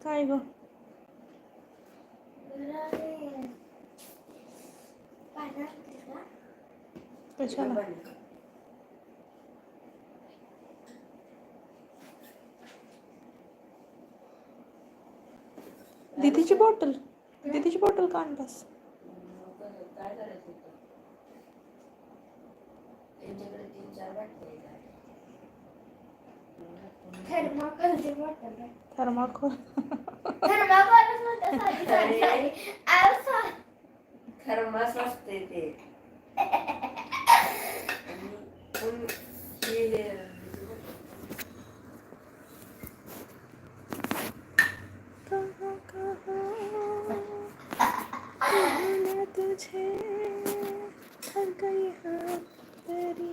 काय ग? कशाला? दीदीची बॉटल दीदीची बॉटल का आणतास काय करायचं थर्माकोल थर्माकोल थर्मास असते ते कहाँ कहाँ तुझे थक गई हूँ तेरी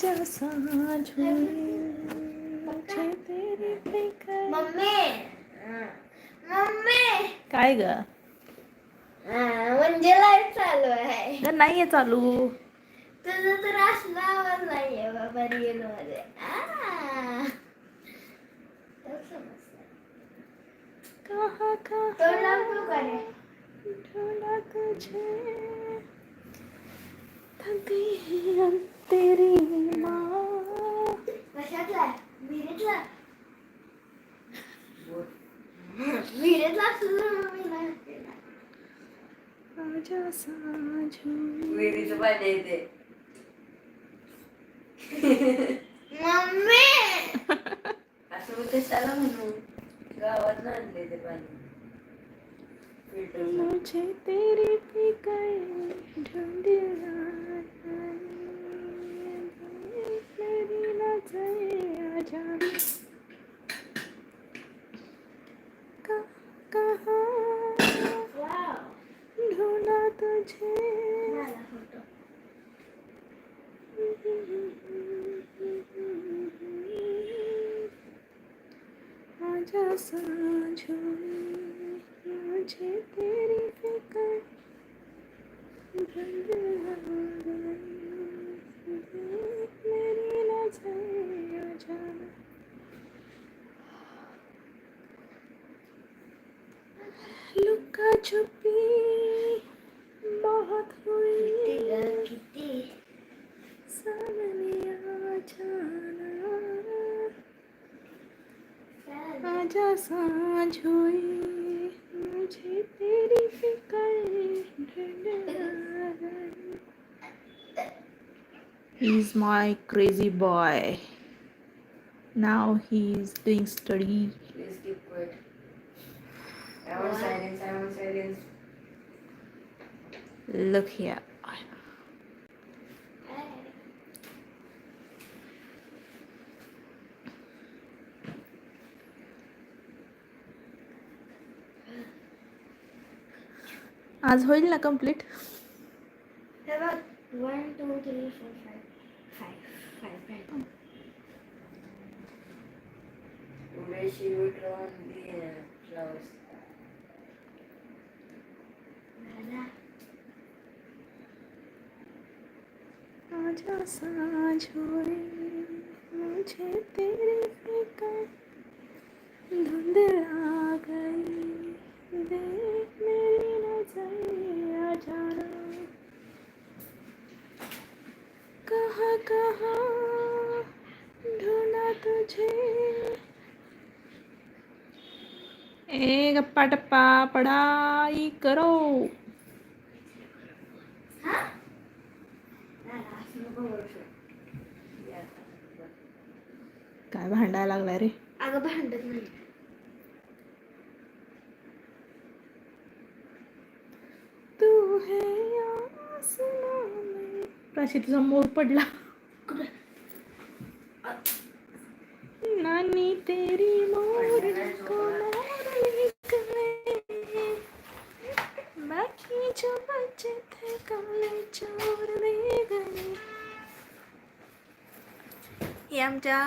साँझ हुई मुझे तेरी फिक्र मम्मी. मम्मी. काय ग? म्हणजे लाइट चालू आहे. ग नाहीये चालू. तुझं तर असला आवाज नाहीये बाबा रिअलमध्ये. तर. कहाँ कहाँ? ढूंढा तुझे. थक गई है तेरी मम्मी विहिरीचं पाणी येते. असं कशाला म्हणू गावात आणले ते पाणी. मुझे तेरी फिक्र ढूंढना मेरी नजर आ जा कहाँ कहाँ वाव ढूंढा तुझे मला फोटो आजा साँझ लुका छुपी बहुत हुई किती सामने आ जाना चालेल. आजा साँझ हुई मुझे तेरी फिक्र He's my crazy boy. Now he's doing study. I want silence. I want silence. Look here. आज होईल ना कंप्लीट हे one two three four five five five five Today she will draw on the uh, flowers. आजा साँझ रे मुझे तेरे फिकर धुंध आ गई। देख मेरी नजर आ जाना। कहाँ कहाँ ढूंढा तुझे? ए गप्पा टप्पा पढ़ाई करो। काय भांडायला लागलाय रे? अगं भांडत नाही. तू है प्राची तुझा मोर पडला. नानी तेरी मोर को बाकी जो बचे थे कमले चोर दे गए। हे आमच्या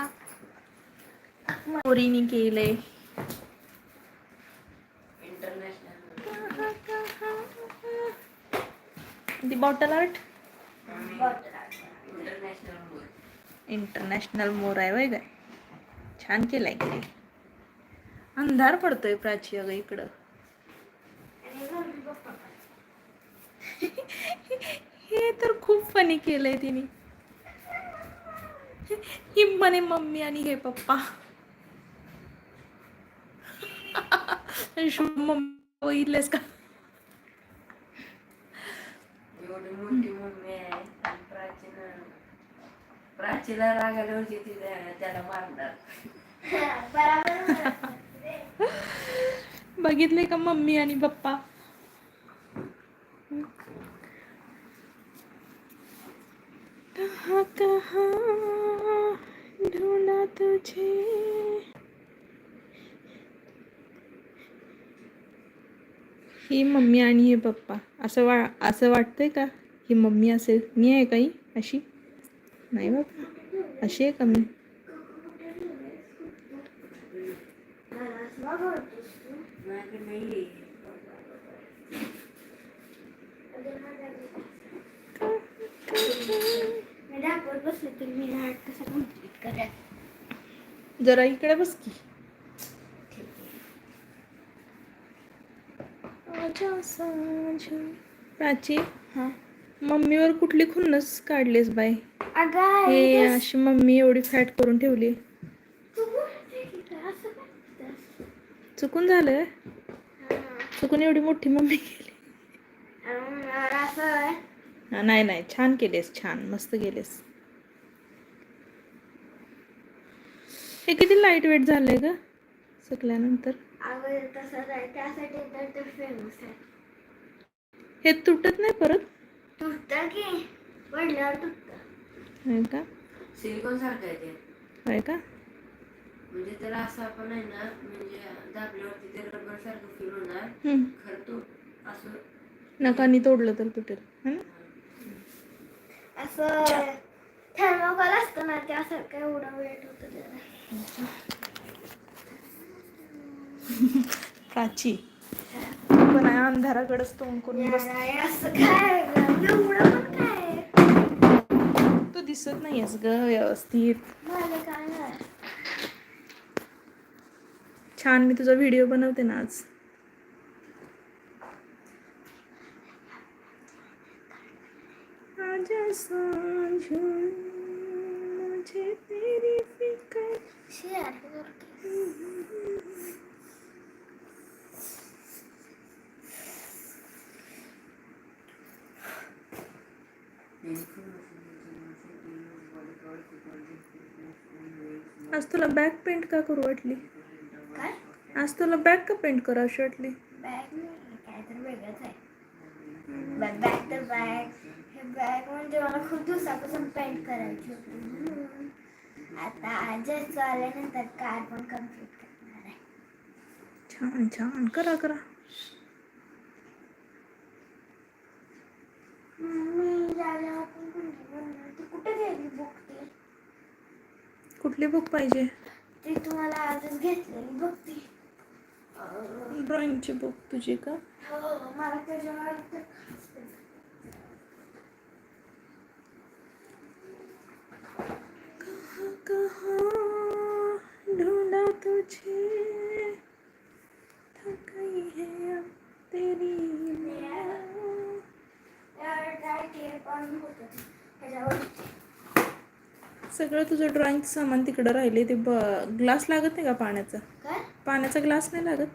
मोरीने केलंय. दी बॉटल आर्ट इंटरनॅशनल मोर आहे वय काय छान केलाय की. अंधार पडतोय प्राची अगं इकडं. हे तर खूप फनी केलंय तिने. ही म्हणे मम्मी आणि हे पप्पा. शुभ मम्मी बघितलेस का एवढी मोठी मम्मी आहे आणि प्राचीला प्राचीला राग आल्यावरती ती त्या- त्याला मारणार बघितले का मम्मी आणि पप्पा कहाँ कहाँ ढूंढा तुझे ही मम्मी आणि हे पप्पा असं वा असं वाटतंय का? ही मम्मी असेल. मी आहे काही अशी? नाही बाबा अशी आहे का मी? जरा इकडे बस की. प्राची हां. मम्मीवर कुठली खुन्नस काढलीस बाय अगं हे अशी मम्मी एवढी फॅट करून ठेवली? चुकून झालं हां. चुकून एवढी मोठी मम्मी केली. नाही नाही छान केलेस छान मस्त केलेस. हे किती लाइट वेट झालंय ग? सकल्यानंतर अगं तसंच आहे. त्यासाठी तर ते फेमस आहे. हे तुटत नाही परत? तुटतं की पडल्यावर तुटतं. आहे का? सिलिकॉन सारखं आहे ते. आहे का? म्हणजे त्याला असं आपण आहे ना म्हणजे दाबल्यावरती ते रबर सारखं फील होणार. हम्म. खरं तो असं नकानी तोडलं तर तुटेल. है ना? असं थर्मोकॉल असतं ना त्यासारखं एवढं वेट होतं त्याला. प्राची. पण आहे अंधाराकडेच तोंड करून बस. तू दिसत नाहीयेस ग व्यवस्थित. छान मी तुझा व्हिडिओ बनवते ना आज. शेअर करते आज तुला बॅक पेंट का करू वाटली? काय? आज तुला बॅक का पेंट करा अशी वाटली? बॅग नाही काय तर वेगळंच आहे. बॅग बॅग तर बॅग. हे बॅग म्हणजे मला खूप दिवसापासून पेंट करायची होती. म्हणून आता आजच आल्यानंतर कार पण कंप्लीट करणार आहे. छान छान. करा करा. कुठे गेली? बुक कुठली बुक पाहिजे? ती तुम्हाला आजच घेतलेली बुक ती ड्रॉइंगची बुक तुझी का? हो मला त्याच्यावर तर- कहाँ कहाँ ढूंढा तुझे. थक गई है अब तेरी। त्यावर काय केलं पण होतं ते. त्याच्यावर. सगळं तुझं ड्रॉइंगचं सामान तिकडं राहिले ते ब ग्लास लागत नाही का पाण्याचा? पाण्याचा ग्लास नाही लागत?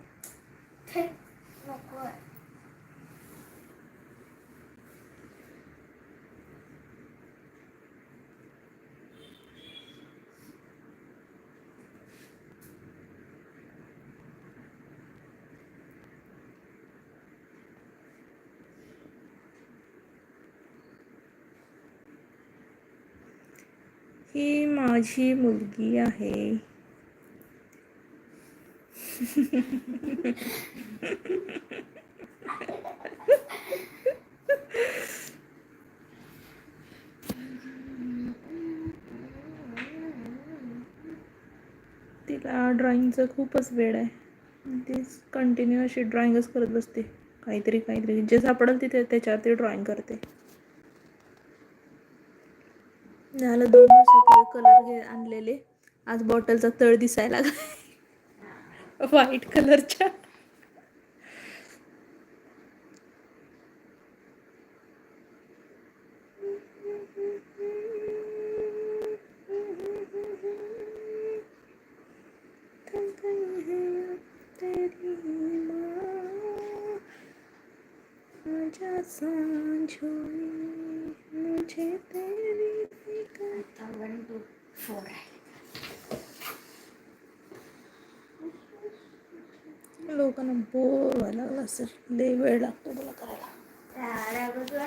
ही माझी मुलगी आहे. तिला ड्रॉइंगचं खूपच वेळ आहे. ती कंटिन्यू अशी ड्रॉइंगच करत बसते. काहीतरी काहीतरी. जे सापडेल तिथे त्याच्यावर ती ड्रॉइंग करते. झालं दोन दिवसापूर्वी कलर घे आणलेले. आज बॉटलचा तळ दिसायला लागला व्हाईट कलरच्या मुझे तेरी आता वन टू फोर आहे लोकांना बोर व्हायला लागला असेल लय वेळ लागतो मला करायला. तुला